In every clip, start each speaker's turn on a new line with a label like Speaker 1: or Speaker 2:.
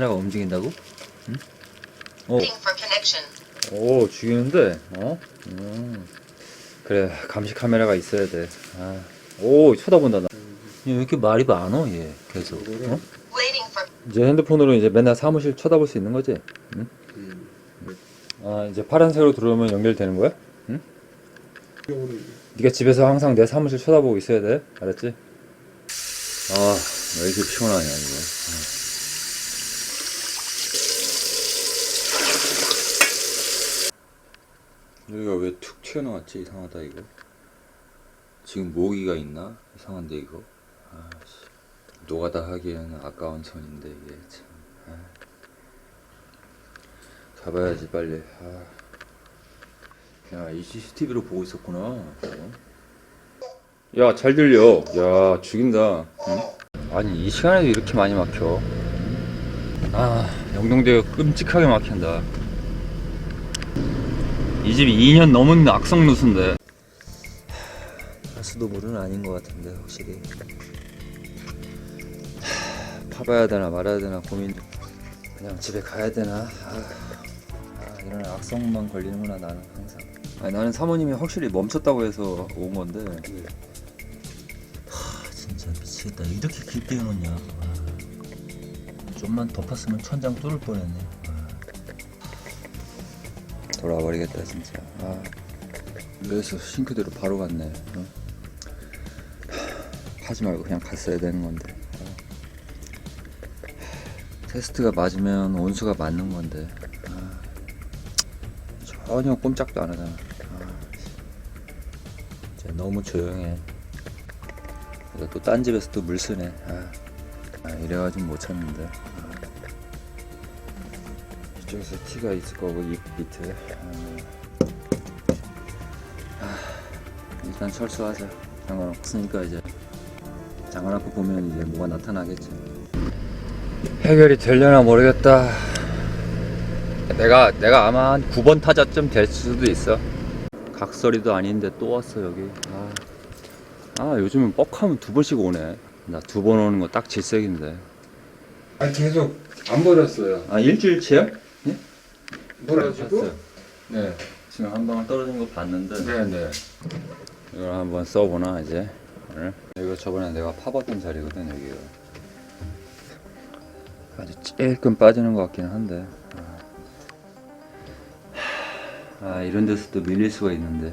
Speaker 1: 카메라가 움직인다고? 응? 어. 오 죽이는데 어? 음. 그래 감시 카메라가 있어야 돼. 아. 오 쳐다본다 나. 얘왜 이렇게 말이 많어 얘 계속. 어? 이제 핸드폰으로 이제 맨날 사무실 쳐다볼 수 있는 거지? 응? 아 이제 파란색으로 들어오면 연결되는 거야? 응? 네가 집에서 항상 내 사무실 쳐다보고 있어야 돼, 알았지? 아, 왜 이렇게 피곤하냐 이거. 아. 여기가 왜 툭 튀어나왔지? 이상하다 이거. 지금 모기가 있나? 이상한데 이거. 아씨. 노가다 하기에는 아까운 손인데 이게 참. 아. 잡아야지 빨리. 아. 야, 이 CCTV로 보고 있었구나. 어? 야, 잘 들려. 야, 죽인다. 응? 아니, 이 시간에도 이렇게 많이 막혀. 아, 영동대가 끔찍하게 막힌다. 이 집이 2년 넘은 악성 누수인데. 가수도물은 아닌 것 같은데, 확실히. 하, 파봐야 되나 말아야 되나 고민. 그냥 집에 가야 되나. 아, 아, 이런 악성만 걸리는구나, 나는 항상. 아니, 나는 사모님이 확실히 멈췄다고 해서 온 건데. 하, 진짜 미치겠다. 이렇게 깊게 해놓냐. 아, 좀만 덮었으면 천장 뚫을 뻔했네. 아. 돌아버리겠다, 진짜. 아. 그래서 싱크대로 바로 갔네. 어? 하, 하지 말고 그냥 갔어야 되는 건데. 어. 테스트가 맞으면 온수가 맞는 건데. 아. 전혀 꼼짝도 안 하잖아. 아, 진짜 너무 조용해. 또 딴 집에서 또 물 쓰네. 아, 아, 이래가지고 못 찾는데. 아. 이쪽에서 티가 있을 거고 이 밑에. 아. 아, 일단 철수하자. 상관없으니까 이제 장관 앞에 보면 이제 뭐가 나타나겠지. 해결이 되려나 모르겠다. 내가 내가 아마 한 9번 타자쯤 될 수도 있어. 각설이도 아닌데 또 왔어 여기. 아, 아 요즘은 뻑하면 두 번씩 오네. 나 두 번 오는 거 딱 질색인데.
Speaker 2: 아 계속 안 버렸어요.
Speaker 1: 아 일주일치 야?
Speaker 2: 버려지고? 네.
Speaker 1: 지금 한 방울 떨어진 거 봤는데
Speaker 2: 네네.
Speaker 1: 이걸 한번 써보나 이제 오늘. 이거 저번에 내가 파봤던 자리거든 여기가. 아주 찔끔 빠지는 것 같긴 한데. 아, 아 이런 데서도 밀릴 수가 있는데.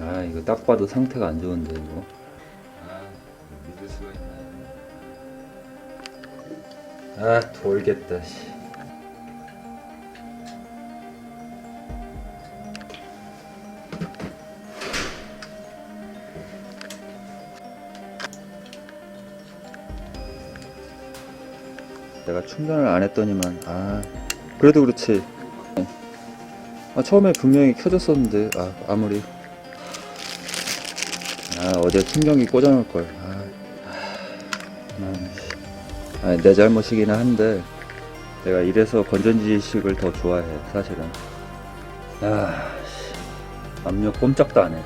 Speaker 1: 아 이거 딱 봐도 상태가 안 좋은데 이거. 아 밀릴 수가 있네. 아 돌겠다. 씨. 내가 충전을 안 했더니만. 아 그래도 그렇지. 아 처음에 분명히 켜졌었는데 아 아무리. 아 어제 충전기 꽂아놓을 걸. 아, 아, 내 잘못이기는 한데 내가 이래서 건전지식을 더 좋아해 사실은. 아 씨, 압력 꼼짝도 안해.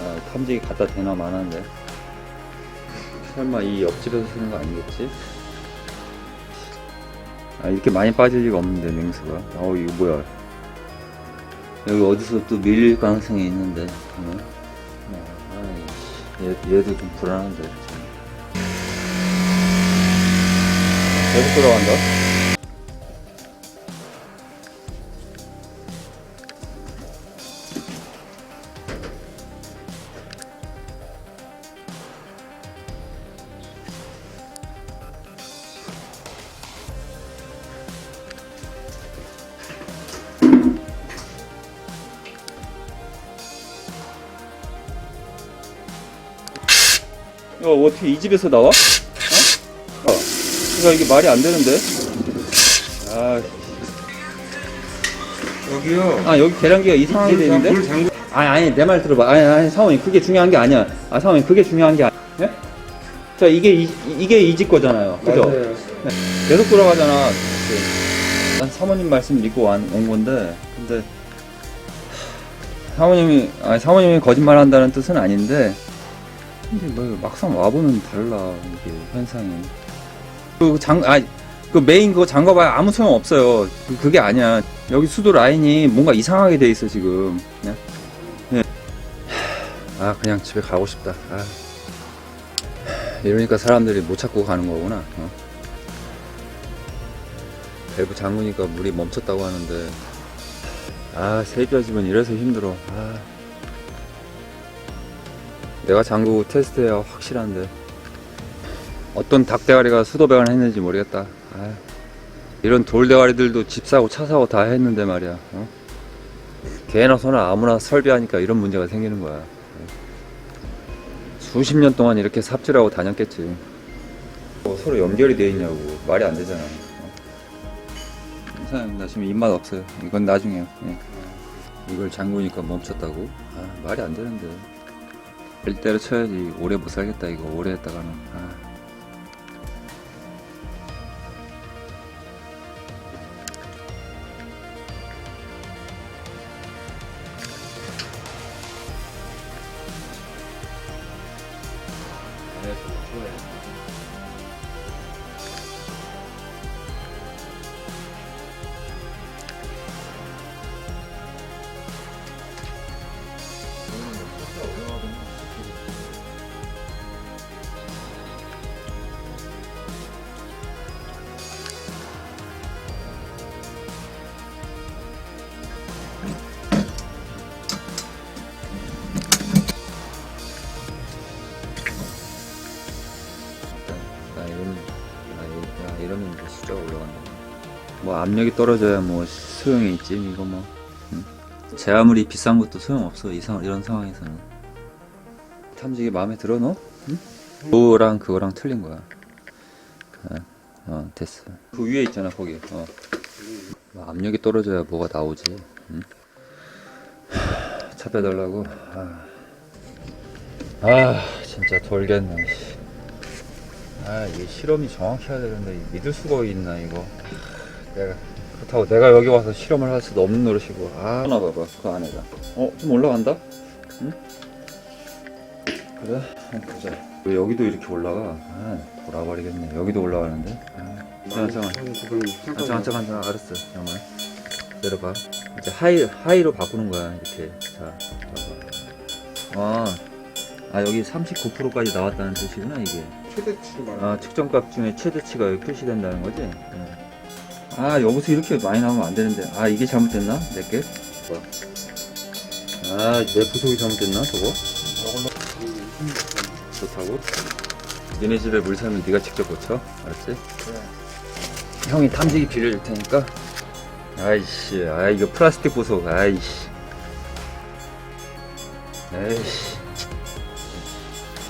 Speaker 1: 아 탐지기 갖다 대나 마는데 설마 이 옆집에서 쓰는 거 아니겠지? 아 이렇게 많이 빠질 리가 없는데 맹수가. 어 이거 뭐야. 여기 어디서 또 밀릴 가능성이 있는데 어, 아이, 얘, 얘도 좀 불안한데. 계속 돌아간다 어떻게 이 집에서 나와? 어? 어. 야 이게 말이 안 되는데 아,
Speaker 2: 여기요.
Speaker 1: 아 여기 계량기가 이상하게 돼 있는데?
Speaker 2: 불 잠그.
Speaker 1: 아니 아니 내 말 들어봐 아니 아니 사모님 그게 중요한 게 아니야 아 사모님 그게 중요한 게 아니야 예? 자 이게 이, 이게 이 집 거잖아요 그죠?
Speaker 2: 맞아요.
Speaker 1: 계속 돌아가잖아 그, 난 사모님 말씀 믿고 온, 온 건데 근데 하, 사모님이 아니 사모님이 거짓말 한다는 뜻은 아닌데 근데 뭐 막상 와보면 달라 이게 현상이 그 장, 아, 그 메인 그거 잠가봐야 아무 소용 없어요. 그- 그게 아니야. 여기 수도 라인이 뭔가 이상하게 돼 있어 지금. 그냥. 예. 아 그냥 집에 가고 싶다. 아. 이러니까 사람들이 못 찾고 가는 거구나. 어. 밸브 잠그니까 물이 멈췄다고 하는데 아 집은 이래서 힘들어. 아. 내가 잠그고 테스트해야 확실한데. 어떤 닭대가리가 수도배관 했는지 모르겠다. 아, 이런 돌대가리들도 집 사고 차 사고 다 했는데 말이야. 어? 개나 소나 아무나 설비하니까 이런 문제가 생기는 거야. 어. 수십 년 동안 이렇게 삽질하고 다녔겠지. 뭐 서로 연결이 돼 있냐고 말이 안 되잖아. 어? 사장님 나 지금 입맛 없어요. 이건 나중에요. 예. 이걸 잠그니까 멈췄다고? 아, 말이 안 되는데. 일 때려쳐야지 오래 못 살겠다 이거 오래 했다가는. 아. 아 압력이 떨어져야 뭐 소용이 있지 이거 뭐. 응? 제 아무리 비싼 것도 소용 없어 이상 이런 상황에서는. 탐지기 마음에 들어 너? 응? 그거랑 그거랑 틀린 거야. 그, 어 됐어. 그 위에 있잖아 거기. 어. 뭐 압력이 떨어져야 뭐가 나오지. 응? 하, 차 빼달라고. 아, 아 진짜 돌겠네. 씨. 아 이게 실험이 정확히 해야 되는데 믿을 수가 있나 이거 내가 그렇다고 내가 여기 와서 실험을 할 수도 없는 노릇이고. 아 하나 봐봐 그 안에가 어 좀 올라간다? 응? 그래 한번 보자. 왜 여기도 이렇게 올라가? 아 돌아버리겠네. 여기도 올라가는데? 아 잠깐 잠깐 아, 잠깐 잠깐 잠깐 알았어 잠깐만 내려봐. 이제 하이 하이로 바꾸는 거야 이렇게. 자 봐봐. 아, 아 여기 39%까지 나왔다는 뜻이구나 이게.
Speaker 2: 최대치로 말하는
Speaker 1: 아, 측정값 중에 최대치가 여기 표시된다는 거지? 응. 아, 여기서 이렇게 많이 나오면 안 되는데. 아, 이게 잘못됐나? 내게? 뭐야? 아, 내 부속이 잘못됐나? 저거? 좋다고? 니네 집에 물 살면 네가 직접 고쳐? 알았지? 형이 탐지기 빌려줄 테니까. 아이씨, 아, 이거 플라스틱 부속, 아이씨. 아이씨.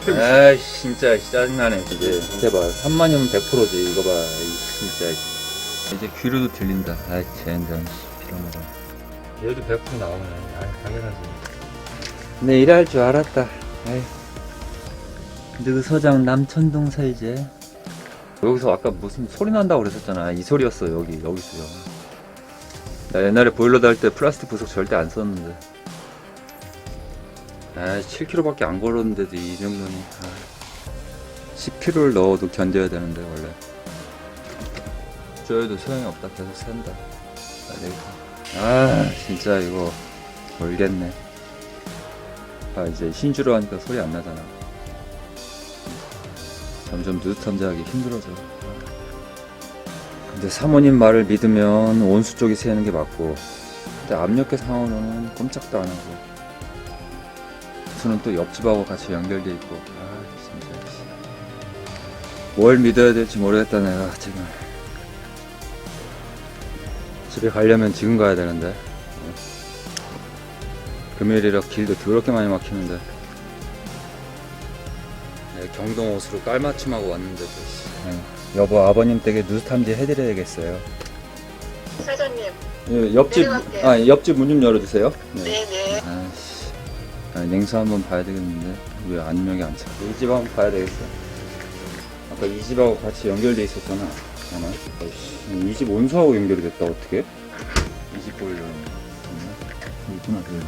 Speaker 1: 아이씨 진짜 짜증나네 이제 해봐 3만이면 100%지 이거 봐 진짜 이제 귀로도 들린다. 아이 젠장 필요하다 얘도 100% 나오네. 아이 당연하지. 내 일할 줄 알았다. 아이. 너그 서장 남천동 살지 여기서 아까 무슨 소리 난다고 그랬었잖아. 이 소리였어 여기. 여기서 나 옛날에 보일러 달 때 플라스틱 부속 절대 안 썼는데. 아, 7kg밖에 안 걸었는데도 이 정도니. 아, 10kg를 넣어도 견뎌야 되는데 원래. 쪼여도 소용이 없다. 계속 샌다. 아, 되겠다. 아, 진짜 이거 모르겠네. 아, 이제 신주로 하니까 소리 안 나잖아. 점점 누드탐지하기 힘들어져. 근데 사모님 말을 믿으면 온수 쪽이 새는 게 맞고, 근데 압력계 상황으로는 꼼짝도 안 하고. 저는 또 옆집하고 같이 연결돼 있고 아 진짜 뭘 믿어야 될지 모르겠다 내가 지금 집에 가려면 지금 가야 되는데 어. 금요일이라 길도 더럽게 많이 막히는데 네, 경동 옷으로 깔맞춤하고 왔는데 또 씨. 네. 여보 아버님 댁에 누수 탐지 해드려야겠어요
Speaker 3: 사장님,
Speaker 1: 예, 옆집
Speaker 3: 내려갈게요.
Speaker 1: 아 옆집 문 좀 열어주세요 네.
Speaker 3: 네네.
Speaker 1: 아씨, 아, 냉수 한번 봐야 되겠는데 왜 압력이 안 차? 이 집 한번 봐야 되겠어. 아까 이 집하고 같이 연결돼 있었잖아. 잠깐만. 이집 온수하고 연결이 됐다 어떻게? 이 집 보이려면 있구나 그리고.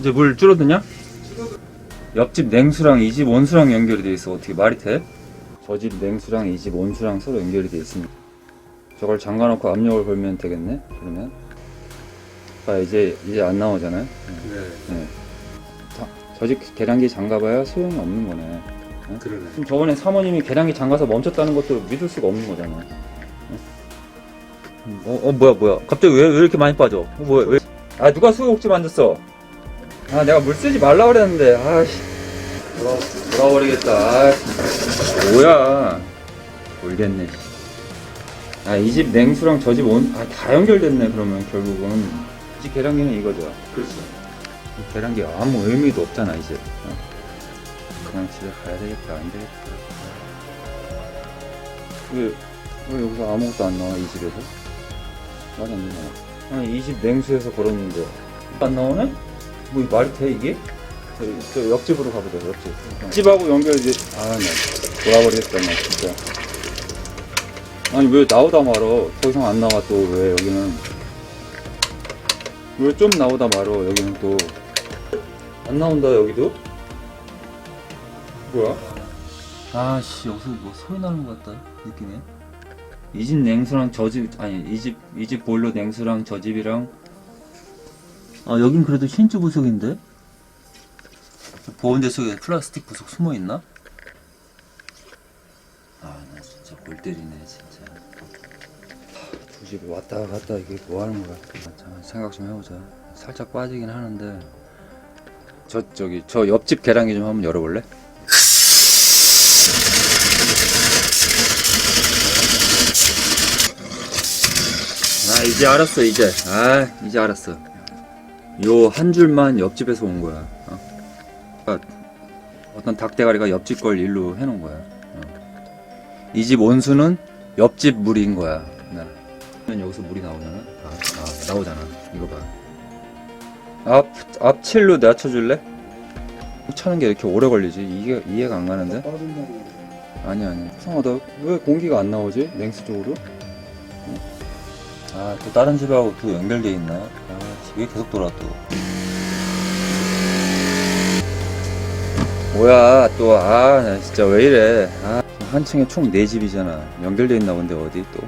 Speaker 1: 이제 물 줄어드냐? 옆집 냉수랑 이집 온수랑 연결이 돼 있어 어떻게 말이 돼? 저 집 냉수랑 이집 온수랑 서로 연결이 돼 있습니다. 저걸 잠가놓고 압력을 걸면 되겠네. 그러면 아 이제 이제 안 나오잖아요.
Speaker 2: 네.
Speaker 1: 저집 계량기 잠가봐야 소용이 없는 거네.
Speaker 2: 그러네.
Speaker 1: 그럼 저번에 사모님이 계량기 잠가서 멈췄다는 것도 믿을 수가 없는 거잖아. 어, 어 뭐야 뭐야? 갑자기 왜, 왜 이렇게 많이 빠져? 어, 뭐야 왜? 아 누가 수도꼭지 만졌어? 아 내가 물 쓰지 말라 그랬는데 아씨 돌아 돌아버리겠다. 아, 뭐야? 모르겠네. 아 이 집 냉수랑 저 집온아다 연결됐네 그러면 결국은 이 집 계량기는 이거죠.
Speaker 2: 그렇죠.
Speaker 1: 이 계란기 아무 의미도 없잖아 이제 어. 그냥 집에 가야 되겠다. 안 되겠다. 왜, 왜 여기서 아무것도 안 나와 이 집에서? 말이 안 되잖아. 아니 이 집 냉수에서 걸었는데. 안 나오네? 뭐 말이 돼 이게? 저, 저 옆집으로 가보자 옆집. 집하고 연결이 아나 돌아버리겠다 나 진짜. 아니 왜 나오다 말어? 더 이상 안 나와 또 왜 여기는? 왜 좀 나오다 말어 여기는 또? 안 나온다 여기도? 뭐야? 아씨 여기서 뭐 소리 나는 것 같다 느낌에 이집 냉수랑 저 집 아니 이 집 이 집 보일러 냉수랑 저 집이랑. 아 여긴 그래도 신주 부속인데? 보온재 속에 플라스틱 부속 숨어 있나? 아 나 진짜 골 때리네 진짜. 두 집 왔다 갔다 이게 뭐 하는 거야? 자, 생각 좀 해보자. 살짝 빠지긴 하는데. 저 저기 저 옆집 계량기 좀 한번 열어볼래? 아 이제 알았어 이제 아 이제 알았어 요 한 줄만 옆집에서 온 거야 어? 그러니까 어떤 닭대가리가 옆집 걸 일로 해놓은 거야 어. 이집 온수는 옆집 물인 거야 네. 그러면 여기서 물이 나오잖아 아, 아 나오잖아 이거 봐 앞, 앞칠로 낮춰줄래? 차는 게 이렇게 오래 걸리지? 이게 이해가 안 가는데? 아니 아니 이상하다 왜 공기가 안 나오지? 냉수 쪽으로? 아 또 다른 집하고 또 연결돼 있나? 아 집에 계속 돌아 또. 뭐야 또. 아 나 진짜 왜 이래. 아, 한 층에 총 4집이잖아. 연결돼 있나 본데 어디 또?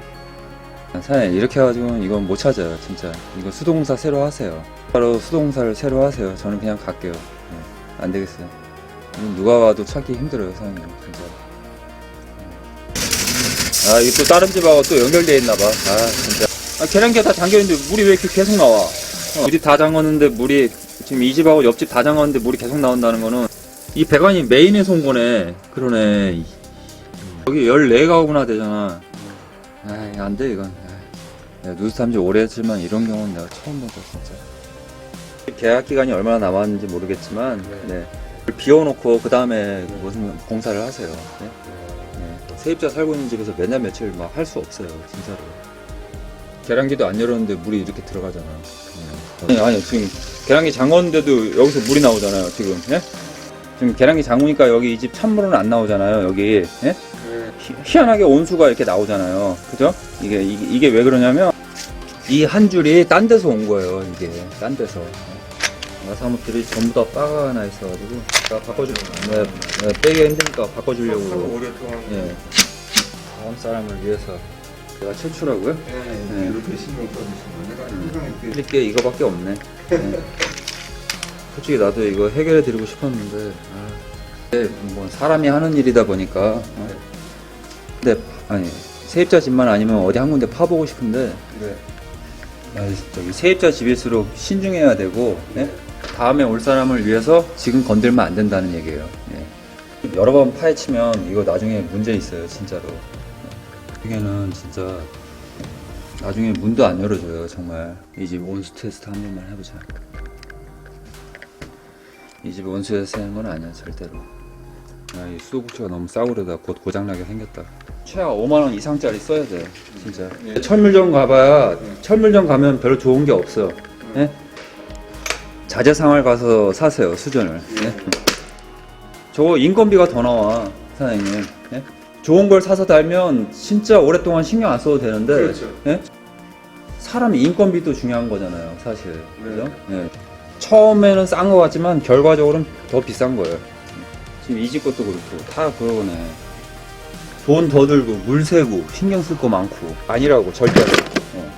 Speaker 1: 아, 사장님 이렇게 해가지고 이건 못 찾아요 진짜. 이거 수동사 새로 하세요. 바로 수동사를 새로 하세요. 저는 그냥 갈게요. 네, 안 되겠어요. 누가 와도 찾기 힘들어요 사장님 진짜. 아 이게 또 다른 집하고 또 연결돼 있나 봐. 아 진짜. 아 계량기가 다 잠겨있는데 물이 왜 이렇게 계속 나와? 어, 우리 다 잠궜는데 물이 지금 이 집하고 옆집 다 잠궜는데 물이 계속 나온다는 거는 이 배관이 메인에서 온 거네. 그러네. 이- 여기 14가구나 되잖아. 아 안돼 이건. 아, 내가 누수 탐지 오래 했지만 이런 경우는 내가 처음 본다 진짜. 계약 기간이 얼마나 남았는지 모르겠지만 네. 비워놓고 그 다음에 무슨 공사를 하세요. 네? 네. 세입자 살고 있는 집에서 몇날 며칠 막 할 수 없어요, 진짜로. 계량기도 안 열었는데 물이 이렇게 들어가잖아. 네. 아니, 아니, 지금 계량기 잠궜는데도 여기서 물이 나오잖아요, 지금. 예? 지금 계량기 잠그니까 여기 이 집 찬물은 안 나오잖아요, 여기. 예?
Speaker 2: 네.
Speaker 1: 희- 희한하게 온수가 이렇게 나오잖아요. 그죠? 이게, 이게, 이게 왜 그러냐면, 이 한 줄이 딴 데서 온 거예요, 이게. 딴 데서. 나사무들이 전부 다 빠가 나 있어가지고, 제가 바꿔줄, 네, 네, 빼기 힘드니까 바꿔주려고.
Speaker 2: 오랫동안
Speaker 1: 예. 다음 사람을 위해서 내가 최초라고요?
Speaker 2: 네,
Speaker 1: 네.
Speaker 2: 이렇게 신경 내가 이렇게
Speaker 1: 해줄 게 이거밖에 없네. 예. 솔직히 나도 이거 해결해 드리고 싶었는데, 아, 이게 뭐 사람이 하는 일이다 보니까. 어? 근데 아니 세입자 집만 아니면 어디 한 군데 파보고 싶은데,
Speaker 2: 네.
Speaker 1: 아, 저기 세입자 집일수록 신중해야 되고, 예? 다음에 올 사람을 위해서 지금 건들면 안 된다는 얘기예요. 예. 여러 번 파헤치면 이거 나중에 문제 있어요, 진짜로. 이게는 진짜 나중에 문도 안 열어줘요, 정말. 이집 온수 테스트 한 번만 해보자. 이집 온수에서 하는 건 아니야, 절대로. 아, 이 수도꼭지가 너무 싸구려다 곧 고장나게 생겼다. 최하 5만원 이상짜리 써야 돼, 진짜.
Speaker 2: 예.
Speaker 1: 철물점 가봐야, 철물점 가면 별로 좋은 게 없어. 예? 자재상을 가서 사세요, 수전을. 예? 저거 인건비가 더 나와, 사장님. 예? 좋은 걸 사서 달면 진짜 오랫동안 신경 안 써도 되는데,
Speaker 2: 그렇죠.
Speaker 1: 예? 사람 인건비도 중요한 거잖아요, 사실.
Speaker 2: 네.
Speaker 1: 그죠? 예. 처음에는 싼 거 같지만 결과적으로는 더 비싼 거예요. 지금 이 집 것도 그렇고 다 그러네. 돈 더 들고 물 세고 신경 쓸 거 많고 아니라고 절대로 어.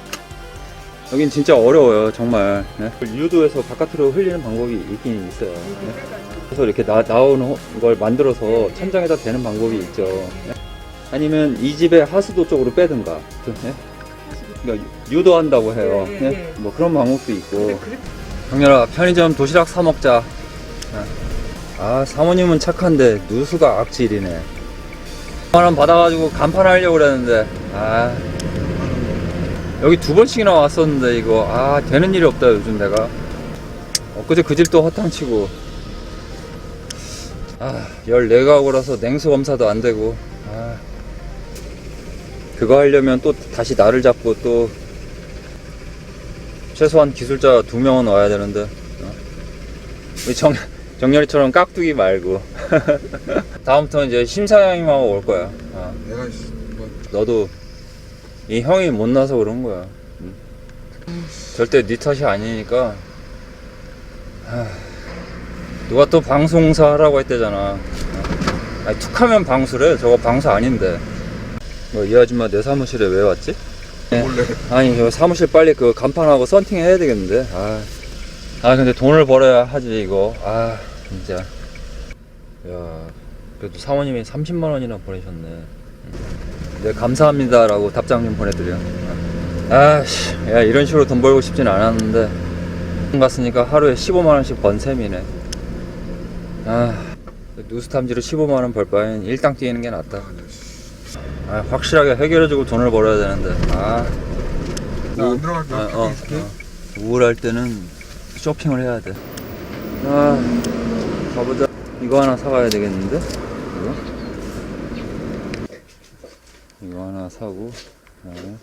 Speaker 1: 여긴 진짜 어려워요 정말 네? 유도해서 바깥으로 흘리는 방법이 있긴 있어요 네? 그래서 이렇게 나, 나오는 걸 만들어서 천장에다 대는 방법이 있죠. 네? 아니면 이 집의 하수도 쪽으로 빼든가. 네? 그러니까 유- 유도한다고 해요.
Speaker 4: 네,
Speaker 1: 네?
Speaker 4: 네.
Speaker 1: 뭐 그런 방법도 있고. 정렬아 편의점 도시락 사 먹자. 아 사모님은 착한데 누수가 악질이네. 만원 받아가지고 간판 하려고 그랬는데 아. 여기 두 번씩이나 왔었는데 이거. 아 되는 일이 없다 요즘 내가. 엊그제 그 집도 허탕치고 아 14가구라서 냉수 검사도 안 되고 아 그거 하려면 또 다시 나를 잡고 또 최소한 기술자 두 명은 와야 되는데 어? 우리 정, 정렬이처럼 깍두기 말고 다음부터 이제 심사위원님하고 올 거야 어.
Speaker 2: 내가 뭐
Speaker 1: 너도 이 형이 못나서 그런 거야. 응? 절대 네 탓이 아니니까. 하, 누가 또 방송사 하라고 했대잖아. 어? 아니, 툭하면 방수래. 저거 방수 아닌데. 뭐, 이 아줌마 내 사무실에 왜 왔지? 네.
Speaker 2: 몰래
Speaker 1: 아니, 저 사무실 빨리 그 간판하고 썬팅 해야 되겠는데. 아, 아 근데 돈을 벌어야 하지, 이거. 아, 진짜. 야, 그래도 사모님이 30만 원이나 보내셨네. 네, 감사합니다라고 답장 좀 보내드려. 아씨, 야, 이런 식으로 돈 벌고 싶진 않았는데. 갔으니까 하루에 15만원씩 번 셈이네. 아, 누수 탐지로 15만원 벌 바엔 일당 뛰는 게 낫다. 아, 확실하게 해결해주고 돈을 벌어야 되는데. 아,
Speaker 2: 나안 들어갈게
Speaker 1: 아, 어, 어. 우울할 때는 쇼핑을 해야 돼. 아, 가보자. 이거 하나 사가야 되겠는데? 이거? 이거 하나 사고, 그다음에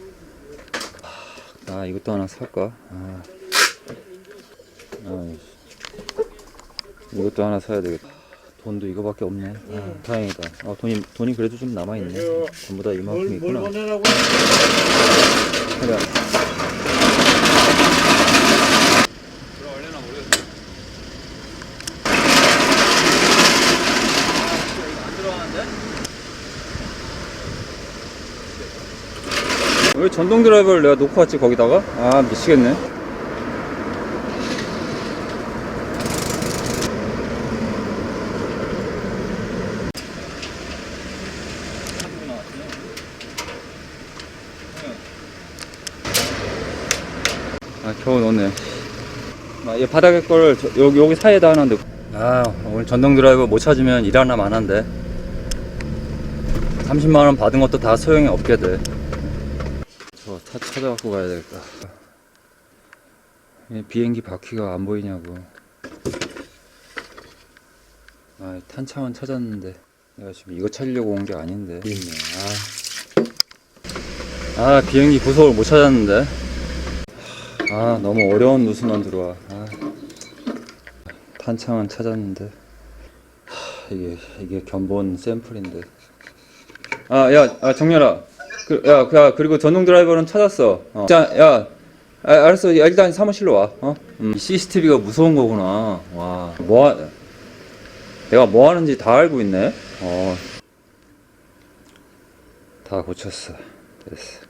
Speaker 1: 아, 이것도 하나 살까? 아, 아이씨. 이것도 하나 사야 되겠다. 돈도 이거밖에 없네. 아, 다행이다. 아, 돈이 돈이 그래도 좀 남아 있네. 전부 다 이만큼 있구나.
Speaker 4: 보내라고?
Speaker 1: 그래. 왜 전동 드라이버를 내가 놓고 왔지 거기다가? 아 미치겠네 아 겨우 넣네. 아, 이 바닥에 거를 저- 여기 여기 사이에다 하나 넣고 아 오늘 전동 드라이버 못 찾으면 일 하나 만한데. 30만원 받은 것도 다 소용이 없게 돼. 저차 찾아갖고 가야 되겠다 이 비행기 바퀴가 안 보이냐고. 아 탄창은 찾았는데. 내가 지금 이거 찾으려고 온 게 아닌데. 아. 아 비행기 구석을 못 찾았는데 아 너무 어려운 누수만 들어와. 아. 탄창은 찾았는데. 하, 이게 이게 견본 샘플인데. 아야 아, 정렬아. 그, 야, 그, 야 그리고 전동 드라이버는 찾았어. 어. 자, 야 아, 알았어. 야, 일단 사무실로 와. 어? 음, CCTV가 무서운 거구나. 와뭐 하... 내가 뭐 하는지 다 알고 있네. 어. 다 고쳤어. 됐어